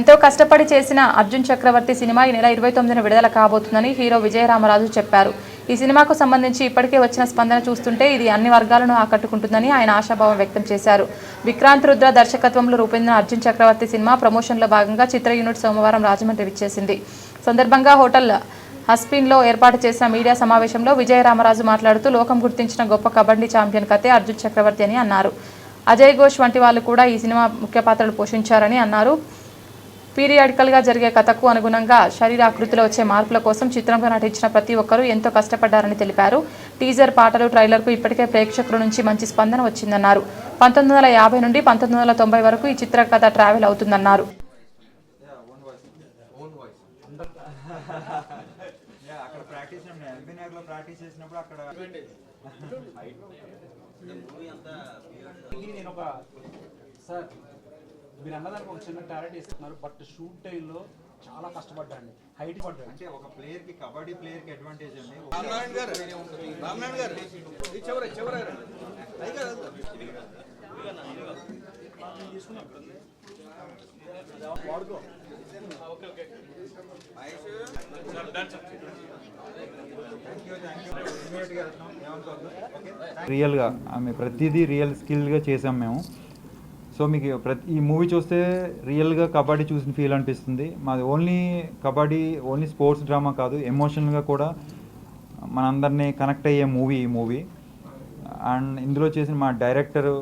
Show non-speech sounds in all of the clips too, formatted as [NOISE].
ఎంతో కష్టపడి చేసిన అర్జున్ చక్రవర్తి సినిమా ఈ నెల ఇరవై తొమ్మిదిన విడుదల కాబోతుందని హీరో విజయరామరాజు చెప్పారు. ఈ సినిమాకు సంబంధించి ఇప్పటికే వచ్చిన స్పందన చూస్తుంటే ఇది అన్ని వర్గాలను ఆకట్టుకుంటుందని ఆయన ఆశాభావం వ్యక్తం చేశారు. విక్రాంత్ రుద్ర దర్శకత్వంలో రూపొందిన అర్జున్ చక్రవర్తి సినిమా ప్రమోషన్లో భాగంగా చిత్ర యూనిట్ సోమవారం రాజమండ్రి విచ్చేసింది. సందర్భంగా హోటల్ హస్పిన్లో ఏర్పాటు చేసిన మీడియా సమావేశంలో విజయరామరాజు మాట్లాడుతూ లోకం గుర్తించిన గొప్ప కబడ్డీ ఛాంపియన్ కథే అర్జున్ చక్రవర్తి అని అన్నారు. అజయ్ ఘోష్ వంటి వాళ్ళు కూడా ఈ సినిమా ముఖ్య పాత్రలు పోషించారని అన్నారు. పీరియాడికల్గా జరిగే కథకు అనుగుణంగా శరీరాకృతిలో వచ్చే మార్పుల కోసం చిత్రంలో నటించిన ప్రతి ఒక్కరూ ఎంతో కష్టపడ్డారని తెలిపారు. టీజర్ పాటలు ట్రైలర్కు ఇప్పటికే ప్రేక్షకుల నుంచి మంచి స్పందన వచ్చిందన్నారు. పంతొమ్మిది వందల యాభై నుండి పంతొమ్మిది వందల తొంభై వరకు ఈ చిత్ర కథ ట్రావెల్ అవుతుందన్నారు. యా, అక్కడ ప్రాక్టీస్ ఎల్బీ నగర్లో ప్రాక్టీస్ చేసినప్పుడు అక్కడ ఇది నేను ఒక సార్ మీరు అన్నదానికి ఒక చిన్న టాలెంట్ ఇస్తున్నారు బట్ షూట్ టైంలో చాలా కష్టపడ్డాను హైట్ పడ్డాను అంటే ఒక ప్లేయర్కి కబడ్డీ ప్లేయర్కి అడ్వాంటేజ్ అండి. రామనారాయణ గారు రామనారాయణ గారు ఇది చివరి చివరి అది కాదు వాడుకో. ఏమనుకోవద్దు ఓకే రియల్గా ఆమె ప్రతిదీ రియల్ స్కిల్గా చేసాం మేము. సో మీకు ప్రతి ఈ మూవీ చూస్తే రియల్గా కబడ్డీ చూసిన ఫీల్ అనిపిస్తుంది. మాది only kabaddi only sports drama కాదు ఎమోషనల్గా కూడా మనందరినీ కనెక్ట్ అయ్యే మూవీ ఈ మూవీ. అండ్ ఇందులో చేసిన మా డైరెక్టరు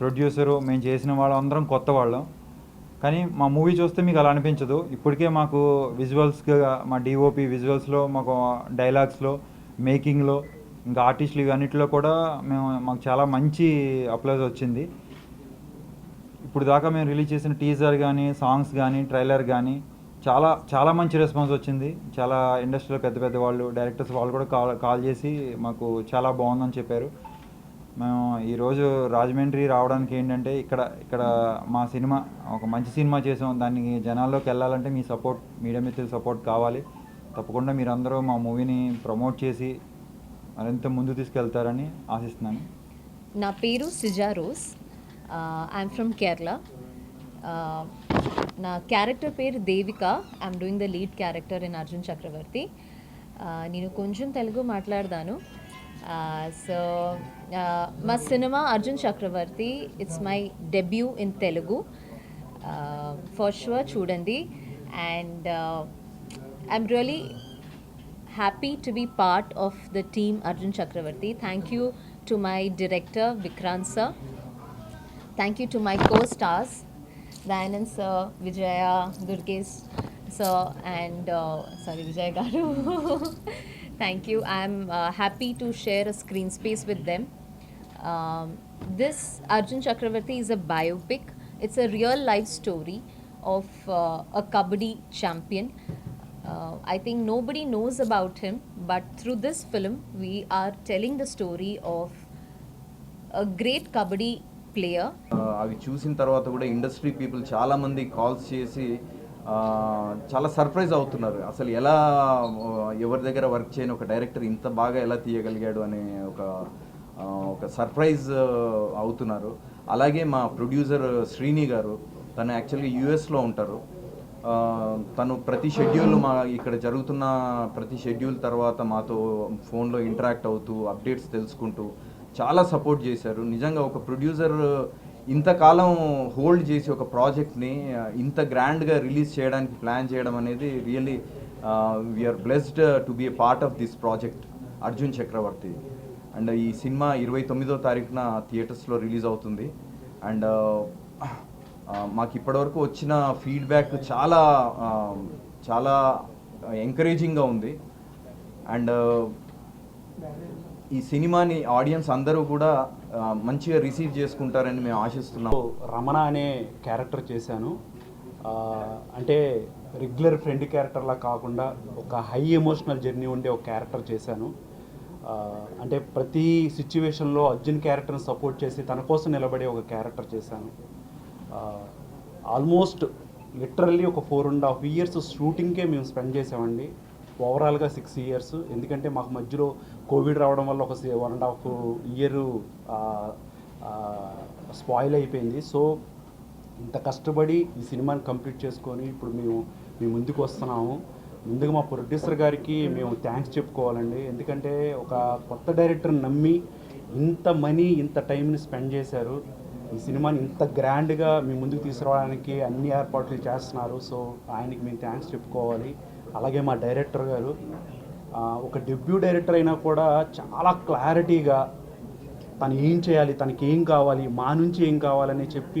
ప్రొడ్యూసరు మేము చేసిన వాళ్ళం అందరం కొత్త వాళ్ళం. కానీ మా మూవీ చూస్తే మీకు అలా అనిపించదు. ఇప్పటికే మాకు విజువల్స్గా మా డిఓపి విజువల్స్లో మాకు డైలాగ్స్లో మేకింగ్లో ఇంకా ఆర్టిస్టులు ఇవన్నిటిలో కూడా మేము మాకు చాలా మంచి అప్లైజ్ వచ్చింది. ఇప్పుడు దాకా మేము రిలీజ్ చేసిన టీజర్ కానీ సాంగ్స్ కానీ ట్రైలర్ కానీ చాలా చాలా మంచి రెస్పాన్స్ వచ్చింది. చాలా ఇండస్ట్రీలో పెద్ద పెద్ద వాళ్ళు డైరెక్టర్స్ వాళ్ళు కూడా కాల్ కాల్ చేసి మాకు చాలా బాగుందని చెప్పారు. మేము ఈరోజు రాజమండ్రి రావడానికి ఏంటంటే ఇక్కడ ఇక్కడ మా సినిమా ఒక మంచి సినిమా చేసాం. దానికి జనాల్లోకి వెళ్ళాలంటే మీ సపోర్ట్ మీడియా మిత్రుల సపోర్ట్ కావాలి. తప్పకుండా మీరందరూ మా మూవీని ప్రమోట్ చేసి మరింత ముందు తీసుకెళ్తారని ఆశిస్తున్నాను. నా పేరు Sija Rose. I'm from Kerala నా క్యారెక్టర్ పేరు Devika I'm doing the lead character in Arjun Chakravarthy నేను కొంచెం తెలుగు మాట్లాడదాను సో మా cinema Arjun Chakravarthy it's my debut in Telugu for sure చూడండి. And I'm really happy to be part of the team Arjun Chakravarthy thank you to my director Vikrant sir Thank you to my co-stars Dayanand sir, Vijaya, Durgesh sir, and uh, sorry Vijay Garu. [LAUGHS] Thank you. I'm uh, happy to share a screen space with them. Um, this Arjun Chakravarti is a biopic. It's a real life story of uh, a kabaddi champion. Uh, I think nobody knows about him, but through this film, we are telling the story of a great kabaddi player అవి చూసిన తర్వాత కూడా industry people చాలా మంది calls చేసి చాలా surprise అవుతున్నారు. అసలు ఎలా ఎవరి దగ్గర వర్క్ చేయని ఒక డైరెక్టర్ ఇంత బాగా ఎలా తీయగలిగాడు అనే ఒక ఒక సర్ప్రైజ్ అవుతున్నారు. అలాగే మా ప్రొడ్యూసర్ శ్రీని గారు తను యాక్చువల్గా యూఎస్లో ఉంటారు. తను ప్రతి షెడ్యూల్ మా ఇక్కడ జరుగుతున్న ప్రతి షెడ్యూల్ తర్వాత మాతో ఫోన్లో ఇంటరాక్ట్ అవుతూ అప్డేట్స్ తెలుసుకుంటూ చాలా సపోర్ట్ చేశారు. నిజంగా ఒక ప్రొడ్యూసర్ ఇంతకాలం హోల్డ్ చేసి ఒక ప్రాజెక్ట్ని ఇంత గ్రాండ్గా రిలీజ్ చేయడానికి ప్లాన్ చేయడం అనేది really we are blessed to be a part of this project Arjun Chakravarthy. And ఈ సినిమా ఇరవై తొమ్మిదో తారీఖున థియేటర్స్లో రిలీజ్ అవుతుంది. అండ్ మాకు ఇప్పటివరకు వచ్చిన ఫీడ్బ్యాక్ చాలా చాలా ఎంకరేజింగ్గా ఉంది. అండ్ ఈ సినిమాని ఆడియన్స్ అందరూ కూడా మంచిగా రిసీవ్ చేసుకుంటారని మేము ఆశిస్తున్నాం. రమణ అనే క్యారెక్టర్ చేశాను. అంటే రెగ్యులర్ ఫ్రెండ్ క్యారెక్టర్లా కాకుండా ఒక హై ఎమోషనల్ జర్నీ ఉండే ఒక క్యారెక్టర్ చేశాను. అంటే ప్రతి సిచ్యువేషన్లో అర్జున్ క్యారెక్టర్ని సపోర్ట్ చేసి తన కోసం నిలబడే ఒక క్యారెక్టర్ చేశాను. ఆల్మోస్ట్ లిటరల్లీ ఒక ఫోర్ అండ్ హాఫ్ ఇయర్స్ షూటింగ్కే మేము స్పెండ్ చేసామండి. ఓవరాల్గా సిక్స్ ఇయర్స్ ఎందుకంటే మాకు మధ్యలో కోవిడ్ రావడం వల్ల ఒక one and half year spoil అయిపోయింది. సో ఇంత కష్టపడి ఈ సినిమాని కంప్లీట్ చేసుకొని ఇప్పుడు మేము మీ ముందుకు వస్తున్నాము. ముందుగా మా ప్రొడ్యూసర్ గారికి మేము థ్యాంక్స్ చెప్పుకోవాలండి. ఎందుకంటే ఒక కొత్త డైరెక్టర్ని నమ్మి ఇంత మనీ ఇంత టైంని స్పెండ్ చేశారు. ఈ సినిమాని ఇంత గ్రాండ్గా మీ ముందుకు తీసుకురావడానికి అన్ని ఏర్పాట్లు చేస్తున్నారు. సో ఆయనకి మేము థ్యాంక్స్ చెప్పుకోవాలి. అలాగే మా డైరెక్టర్ గారు ఒక డెబ్యూ డైరెక్టర్ అయినా కూడా చాలా క్లారిటీగా తను ఏం చేయాలి తనకి ఏం కావాలి మా నుంచి ఏం కావాలని చెప్పి